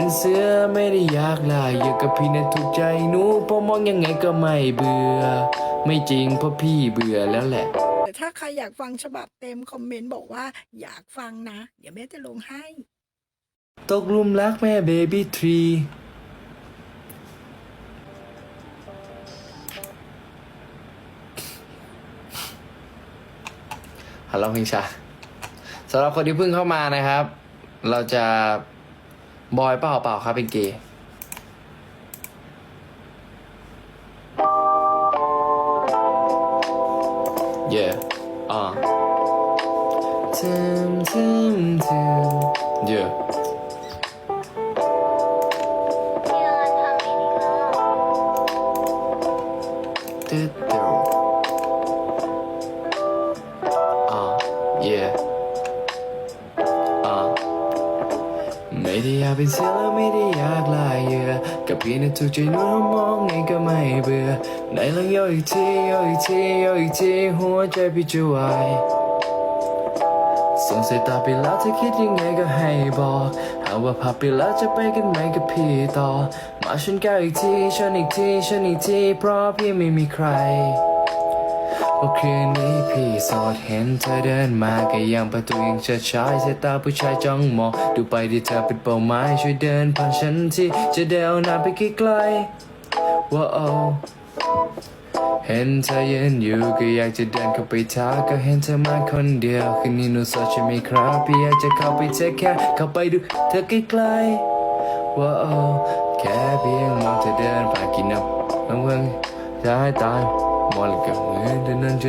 เป็นเสือไม่ได้อยากลายอยากกับพี่นะถูกใจหนูเพราะมองยังไงก็ไม่เบื่อ ไม่จริงเพราะพี่เบื่อแล้วแหละ แต่ถ้าใครอยากฟังฉบับเต็มคอมเมนต์บอกว่าอยากฟังนะ เดี๋ยวแม่จะลงให้ ตกหลุมรักแม่เบบี้ทรีฮัลโหลพิงชาสำหรับคนที่เพิ่งเข้ามานะครับ เราจะ บอยเปล่าเปล่าครับเป็นเกย์เย่อ่าทึ อยากเป็นเสือและไม่ได้อยากลายเหยื่อกับพี่นะถูกใจนู้นมองไงก็ไม่เบื่อไหนลองย่ออีกทีย่ออีกทีย่ออีกทีหัวใจพี่จะวายส่งสายตาไปแล้วเธอคิดยังไงก็ให้บอกหากว่าพับไปแล้วจะไปกันไหมกับพี่ต่อ มาฉันแก้วอีกทีฉันอีกทีฉันอีกทีเพราะพี่ไม่มีใคร ว่าคืนนี้พี่โสดเห็นเธอเดินมาก็ยังประตูยังช้าช้าๆสายตาผู้ชายจ้องมองดูไปที่เธอเป็นเป้าหมายช่วยเดินผ่านฉันที่จะเดินหน้าไปไกลๆว่าโอเห็นเธอยืนอยู่ก็อยากจะเดินเข้าไปทักก็เห็นเธอมาคนเดียวคืนนี้หนูสดใช่ไหมครับพี่อยากจะเข้าไปเทคแค่เข้าไปดูเธอใกล้ๆว่าโอแค่เพียงมองเธอเดินผ่านกินน้ำเพิ่งเพิ่งจะให้ตาย มองแล้วก็เหมือนเธ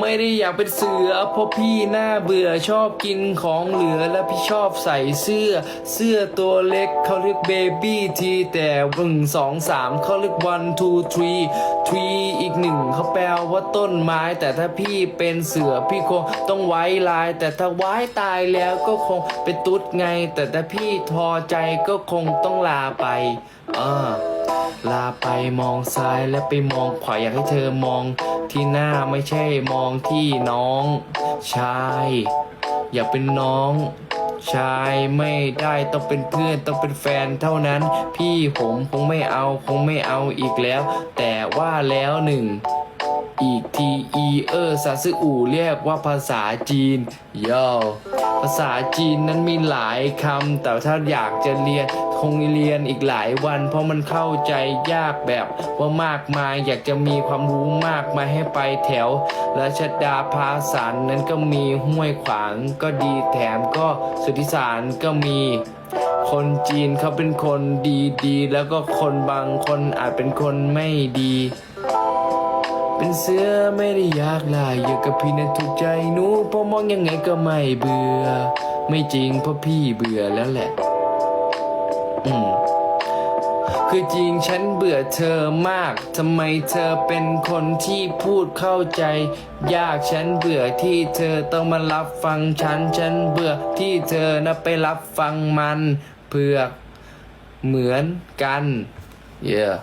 ไม่ได้อยากเป็นเสือเพราะพี่หน้าเบื่อชอบกินของเหลือและพี่ชอบใส่เสื้อ เสื้อตัวเล็กเขาเรียกเบบี้ทีแต่หนึ่งสองสามเขาเรียก one two three three อีกหนึ่งเขาแปลว่าต้นไม้ แต่ถ้าพี่เป็นเสือพี่คงต้องไว้ลาย แต่ถ้าไว้ตายแล้วก็คงเป็นตุ๊ดไง แต่ถ้าพี่พอใจก็คงต้องลาไปอ่าลาไปมองซ้ายและไปมองขวาอยากให้เธอมอง ที่หน้าไม่ใช่มองที่น้องชาย อย่าเป็นน้องชายไม่ได้ต้องเป็นเพื่อนต้องเป็นแฟนเท่านั้น พี่ผมคงไม่เอาคงไม่เอาอีกแล้ว แต่ว่าแล้วหนึ่ง อีกทีอีเออซาซึอูเรียกว่าภาษาจีนย่อภาษาจีนนั้นมีหลายคำแต่ถ้าอยากจะเรียนคงเรียนอีกหลายวัน เพราะมันเข้าใจยากแบบว่ามากมายอยากจะมีความรู้มากมายให้ไปแถวราชดาภาสันนั้นก็มีห้วยขวางก็ดีแถมก็สุทธิสารก็มีคนจีนเขาเป็นคนดีๆ แล้วก็คนบางคนอาจเป็นคนไม่ดี เป็นเสือไม่ได้อยากลายอยากกับพี่นะถูกใจหนูเพราะมองยังไงก็ไม่เบื่อ ไม่จริงเพราะพี่เบื่อแล้วแหละ อืมคือจริงฉันเบื่อเธอมาก ทำไมเธอเป็นคนที่พูดเข้าใจ ยากฉันเบื่อที่เธอต้องมารับฟังฉัน ฉันเบื่อที่เธอนะไปรับฟังมันเผือกเหมือนกัน เยอ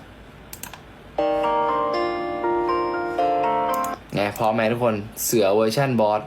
ไงพร้อมไหมทุกคนเสือเวอร์ชันบอส